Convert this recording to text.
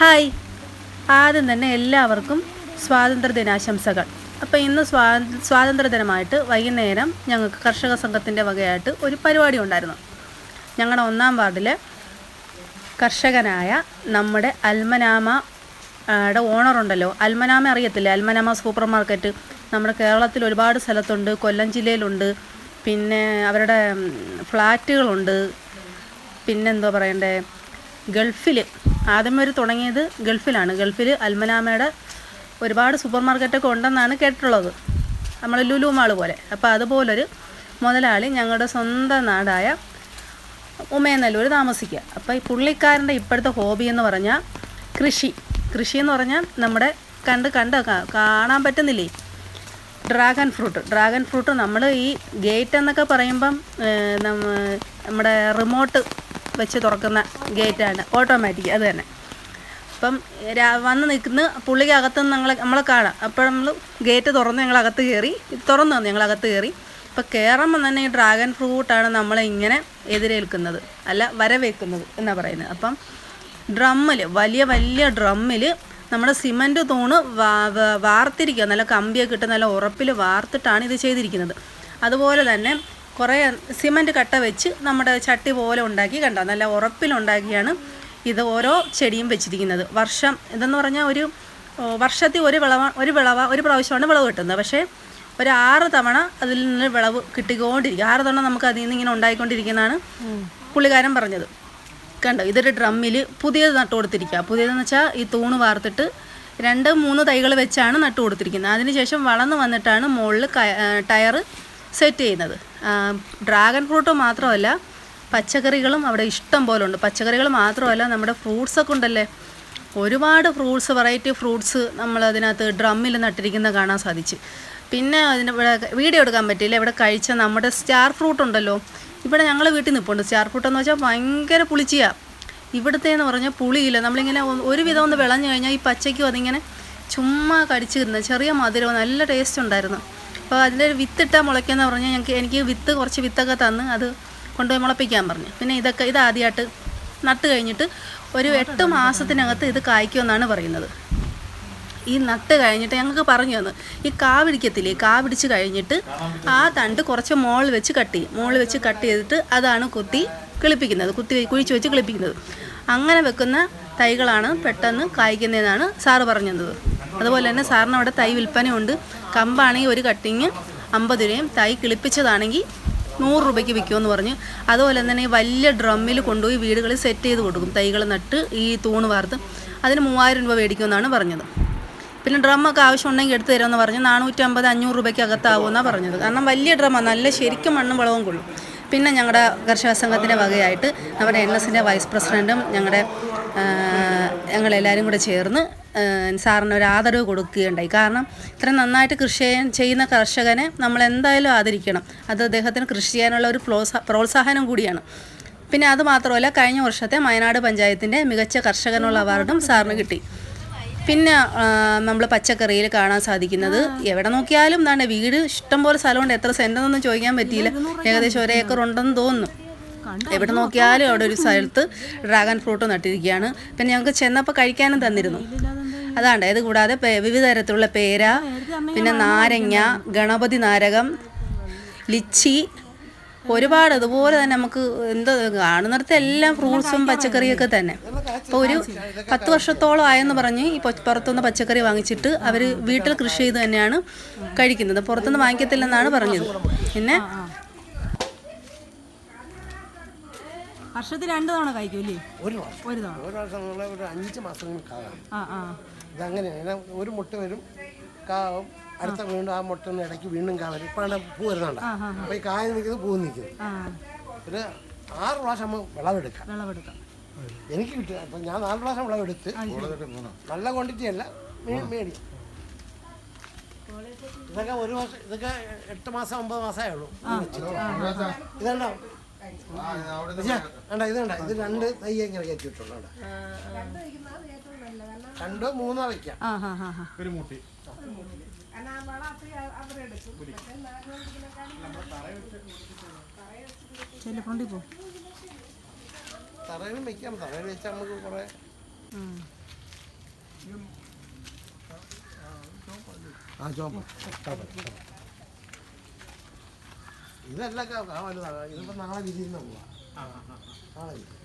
Hi. ആദ്യം തന്നെ എല്ലാവർക്കും സ്വാതന്ത്ര്യദിനാശംസകൾ അപ്പോൾ ഇന്ന് സ്വാ സ്വാതന്ത്ര്യ ദിനമായിട്ട് വൈകുന്നേരം ഞങ്ങൾക്ക് കർഷക സംഘത്തിന്റെ വകയായിട്ട് ഒരു പരിപാടി ഉണ്ടായിരുന്നു. ഞങ്ങളുടെ ഒന്നാം വാർഡിലെ കർഷകനായ നമ്മുടെ അൽമനാമ യുടെ ഓണറുണ്ടല്ലോ അൽമനാമ അറിയത്തില്ലേ? അൽമനാമ സൂപ്പർ മാർക്കറ്റ് നമ്മുടെ കേരളത്തിൽ ഒരുപാട് സ്ഥലത്തുണ്ട്. കൊല്ലം ജില്ലയിലുണ്ട്. പിന്നെ അവരുടെ ഫ്ലാറ്റുകളുണ്ട്. പിന്നെന്തോ പറയണ്ടേ? ഗൾഫിൽ ആദ്യം ഒരു തുടങ്ങിയത് ഗൾഫിലാണ്. ഗൾഫിൽ അൽമനാമയുടെ ഒരുപാട് സൂപ്പർ മാർക്കറ്റൊക്കെ ഉണ്ടെന്നാണ് കേട്ടിട്ടുള്ളത്. നമ്മൾ ലുലു മാൾ പോലെ. അപ്പോൾ അതുപോലൊരു മുതലാളി ഞങ്ങളുടെ സ്വന്തം നാടായ ഉമയനല്ലൂർ താമസിക്കുക. അപ്പോൾ ഈ പുള്ളിക്കാരന്റെ ഇപ്പോഴത്തെ ഹോബി എന്ന് പറഞ്ഞാൽ കൃഷി. കൃഷി എന്ന് പറഞ്ഞാൽ നമ്മുടെ കണ്ട് കണ്ട് കാണാൻ പറ്റുന്നില്ലേ? Dragon fruit. ഡ്രാഗൺ ഫ്രൂട്ട് നമ്മൾ ഈ ഗേറ്റ് എന്നൊക്കെ പറയുമ്പം നമ്മുടെ റിമോട്ട് വെച്ച് തുറക്കുന്ന ഗേറ്റാണ്. ഓട്ടോമാറ്റിക് അത് തന്നെ. അപ്പം വന്ന് നിൽക്കുന്ന പുള്ളിക്ക് അകത്ത് ഞങ്ങളെ നമ്മളെ കാണാം. അപ്പോൾ നമ്മൾ ഗേറ്റ് തുറന്ന് ഞങ്ങൾ അകത്ത് കയറി തുറന്നു വന്നു ഞങ്ങൾ അകത്ത് കയറി. അപ്പോൾ കയറുമ്പോൾ തന്നെ ഈ ഡ്രാഗൺ ഫ്രൂട്ടാണ് നമ്മളെ ഇങ്ങനെ എതിരേൽക്കുന്നത്. അല്ല വരവേൽക്കുന്നത് എന്നാണ് പറയുന്നത്. അപ്പം ഡ്രമ്മിൽ വലിയ വലിയ ഡ്രമ്മിൽ നമ്മുടെ സിമന്റ് തൂണ് വാർത്തിരിക്കുക. നല്ല കമ്പിയൊക്കെ ഇട്ട് നല്ല ഉറപ്പിൽ വാർത്തിട്ടാണ് ഇത് ചെയ്തിരിക്കുന്നത്. അതുപോലെ തന്നെ കുറേ സിമന്റ് കട്ട വെച്ച് നമ്മുടെ ചട്ടി പോലെ ഉണ്ടാക്കി കണ്ടോ? നല്ല ഉറപ്പിലുണ്ടാക്കിയാണ് ഇത് ഓരോ ചെടിയും വെച്ചിരിക്കുന്നത്. വർഷം ഇതെന്ന് പറഞ്ഞാൽ ഒരു വർഷത്തിൽ ഒരു വിളവ ഒരു വിളവ ഒരു പ്രാവശ്യമാണ് വിളവ് കിട്ടുന്നത്. പക്ഷേ ഒരു ആറ് തവണ അതിൽ നിന്ന് വിളവ് കിട്ടിക്കൊണ്ടിരിക്കും. ആറ് തവണ നമുക്ക് അതിൽ നിന്ന് ഇങ്ങനെ ഉണ്ടായിക്കൊണ്ടിരിക്കുന്നതാണ് പുള്ളിക്കാരൻ പറഞ്ഞത്. കണ്ടോ? ഇതൊരു ഡ്രമ്മിൽ പുതിയത് നട്ടു കൊടുത്തിരിക്കുക. പുതിയതെന്ന് വെച്ചാൽ ഈ തൂണ് വാർത്തിട്ട് രണ്ട് മൂന്ന് തൈകൾ വെച്ചാണ് നട്ടു കൊടുത്തിരിക്കുന്നത്. അതിനുശേഷം വളർന്ന് വന്നിട്ടാണ് മുകളിൽ ടയർ സെറ്റ് ചെയ്യുന്നത്. ഡ്രാഗൺ ഫ്രൂട്ട് മാത്രമല്ല പച്ചക്കറികളും അവിടെ ഇഷ്ടം പോലെ ഉണ്ട് പച്ചക്കറികൾ മാത്രമല്ല നമ്മുടെ ഫ്രൂട്ട്സൊക്കെ ഉണ്ടല്ലേ? ഒരുപാട് ഫ്രൂട്ട്സ് വെറൈറ്റി ഫ്രൂട്ട്സ് നമ്മൾ അതിനകത്ത് ഡ്രമ്മിൽ നട്ടിരിക്കുന്നത് കാണാൻ സാധിച്ചു. പിന്നെ അതിന് ഇവിടെ വീഡിയോ എടുക്കാൻ പറ്റിയില്ല. ഇവിടെ കഴിച്ച നമ്മുടെ സ്റ്റാർ ഫ്രൂട്ട് ഉണ്ടല്ലോ. ഇവിടെ ഞങ്ങൾ വീട്ടിൽ നിൽപ്പുണ്ട് സ്റ്റാർ ഫ്രൂട്ട് എന്ന് വെച്ചാൽ ഭയങ്കര പുളിച്ചിയാണ് ഇവിടുത്തെ എന്ന് പറഞ്ഞാൽ പുളിയില്ല. നമ്മളിങ്ങനെ ഒ- ഒരു വിധം ഒന്ന് വിളഞ്ഞു കഴിഞ്ഞാൽ ഈ പച്ചയ്ക്കും അതിങ്ങനെ ചുമ്മാ കടിച്ചു ചെറിയ മധുരവും നല്ല ടേസ്റ്റ് ഉണ്ടായിരുന്നു. അപ്പോൾ അതിന്റെ ഒരു വിത്തിട്ടാൽ മുളയ്ക്കാന്ന് പറഞ്ഞാൽ ഞങ്ങൾക്ക് എനിക്ക് വിത്ത് കുറച്ച് വിത്തൊക്കെ തന്ന് അത് കൊണ്ടുപോയി മുളപ്പിക്കാൻ പറഞ്ഞു. പിന്നെ ഇതൊക്കെ ഇത് ആദ്യമായിട്ട് നട്ട് കഴിഞ്ഞിട്ട് ഒരു എട്ട് മാസത്തിനകത്ത് ഇത് കായ്ക്കുമെന്നാണ് പറയുന്നത്. ഈ നട്ട് കഴിഞ്ഞിട്ട് ഞങ്ങൾക്ക് പറഞ്ഞു തന്നു. ഈ കാ പിടിക്കത്തില്ലേ കാ പിടിച്ച് കഴിഞ്ഞിട്ട് ആ തണ്ട് കുറച്ച് മോളിൽ വെച്ച് കട്ട് ചെയ്യും. മോളിൽ വെച്ച് കട്ട് ചെയ്തിട്ട് അതാണ് കുത്തി കിളിപ്പിക്കുന്നത്. കുത്തി കുഴിച്ച് വെച്ച് കിളിപ്പിക്കുന്നത്. അങ്ങനെ വെക്കുന്ന തൈകളാണ് പെട്ടെന്ന് കായ്ക്കുന്നതെന്നാണ് സാറ് പറഞ്ഞു തന്നത് അതുപോലെ തന്നെ സാറിന് അവിടെ തൈ വിൽപ്പനയുണ്ട്. കമ്പാണെങ്കിൽ ഒരു കട്ടിങ് അമ്പത് രൂപയും തൈ കിളിപ്പിച്ചതാണെങ്കിൽ നൂറ് രൂപയ്ക്ക് വിൽക്കുമെന്ന് പറഞ്ഞ്. അതുപോലെ തന്നെ വലിയ ഡ്രമ്മിൽ കൊണ്ടുപോയി വീടുകളിൽ സെറ്റ് ചെയ്ത് കൊടുക്കും. തൈകൾ നട്ട് ഈ തൂണ് വാർത്ത് അതിന് മൂവായിരം രൂപ മേടിക്കുമെന്നാണ് പറഞ്ഞത്. പിന്നെ ഡ്രമ്മൊക്കെ ആവശ്യമുണ്ടെങ്കിൽ എടുത്തു തരുമെന്ന് പറഞ്ഞ്. നാനൂറ്റമ്പത് അഞ്ഞൂറ് രൂപയ്ക്ക് അകത്താവുമെന്നാണ് പറഞ്ഞത്. കാരണം വലിയ ഡ്രമ്മ നല്ല ശരിക്കും മണ്ണും വളവും കൊള്ളും. പിന്നെ ഞങ്ങളുടെ കർഷക സംഘത്തിന്റെ വകയായിട്ട് നമ്മുടെ എൻ എസിന്റെ വൈസ് പ്രസിഡന്റും ഞങ്ങളുടെ ഞങ്ങളെല്ലാവരും കൂടെ ചേർന്ന് സാറിന് ഒരു ആദരവ് കൊടുക്കുകയുണ്ടായി. കാരണം ഇത്ര നന്നായിട്ട് കൃഷി ചെയ്യുന്ന കർഷകനെ നമ്മൾ എന്തായാലും ആദരിക്കണം. അത് അദ്ദേഹത്തിന് കൃഷി ചെയ്യാനുള്ള ഒരു പ്രോത്സാഹനം കൂടിയാണ്. പിന്നെ അത് മാത്രമല്ല കഴിഞ്ഞ വർഷത്തെ വയനാട് പഞ്ചായത്തിന്റെ മികച്ച കർഷകനുള്ള അവാർഡും സാറിന് കിട്ടി. പിന്നെ നമ്മൾ പച്ചക്കറിയിൽ കാണാൻ സാധിക്കുന്നത് എവിടെ നോക്കിയാലും എന്താണ് വീട് ഇഷ്ടംപോലെ സ്ഥലമുണ്ട്. എത്ര സെന്റെന്നൊന്നും ചോദിക്കാൻ പറ്റിയില്ല. ഏകദേശം ഒരേക്കർ ഉണ്ടെന്ന് തോന്നുന്നു. എവിടെ നോക്കിയാലും അവിടെ ഒരു സ്ഥലത്ത് ഡ്രാഗൺ ഫ്രൂട്ട് നട്ടിരിക്കുകയാണ്. പിന്നെ ഞങ്ങൾക്ക് ചെന്നപ്പോൾ കഴിക്കാനും തന്നിരുന്നു. അതാണ്ട് ഇത് കൂടാതെ വിവിധ തരത്തിലുള്ള പേര പിന്നെ നാരങ്ങ ഗണപതി നാരകം ലിച്ചി ഒരുപാട് അതുപോലെ തന്നെ നമുക്ക് എന്താ കാണുന്നിടത്ത് എല്ലാം ഫ്രൂട്ട്സും പച്ചക്കറിയൊക്കെ തന്നെ. അപ്പോൾ ഒരു പത്ത് വർഷത്തോളം ആയെന്ന് പറഞ്ഞ് ഈ പുറത്തുനിന്ന് പച്ചക്കറി വാങ്ങിച്ചിട്ട് അവർ വീട്ടിൽ കൃഷി ചെയ്ത് തന്നെയാണ് കഴിക്കുന്നത്. പുറത്തുനിന്ന് വാങ്ങിക്കത്തില്ലെന്നാണ് പറഞ്ഞത്. പിന്നെ വർഷത്തിൽ രണ്ട് തവണ കഴിക്കും ഒരു വർഷം. ഒരു തവണ. ഒരു വർഷം ഒരു അഞ്ച് മാസങ്ങൾക്കാകാം ആ ആ. ഇതങ്ങനെയാണ് ഒരു മുട്ട വരും കാവും അടുത്ത വീണ്ടും ആ മുട്ടന്ന് ഇടയ്ക്ക് വീണ്ടും കാ വരും. ഇപ്പം പൂ വരുന്നുണ്ട് അപ്പോൾ ഈ കായ നിൽക്കുന്നത് പൂ നിൽക്കുന്നു ആ. ഒരു ആറ് പ്രാവശ്യം നമ്മൾ വിളവെടുക്കാം. വിളവെടുക്കാം. എനിക്ക് കിട്ടുക അപ്പം ഞാൻ നാല് പ്രാവശ്യം വിളവെടുത്ത് നല്ല ക്വാണ്ടിറ്റി അല്ല മേടി മേടിക്കും ഇതൊക്കെ ഒരു വർഷം ഇതൊക്കെ എട്ട് മാസം ഒമ്പത് മാസമേ ഉള്ളൂ. ഇതുണ്ടോ വേണ്ട ഇത് വേണ്ട ഇത് രണ്ട് തൈ ഇങ്ങനെ രണ്ടോ മൂന്നോ വയ്ക്കാം. ഫ്രണ്ടിൽ പോ. തറയിലും വെക്കാം. തറയിൽ വെച്ചാൽ നമുക്ക് കുറേ. ആ ചോപ്പ ഇതല്ല ഇതിപ്പോ നാളെ വിരിയുന്ന പോവാ. നാളെ വിരിയും.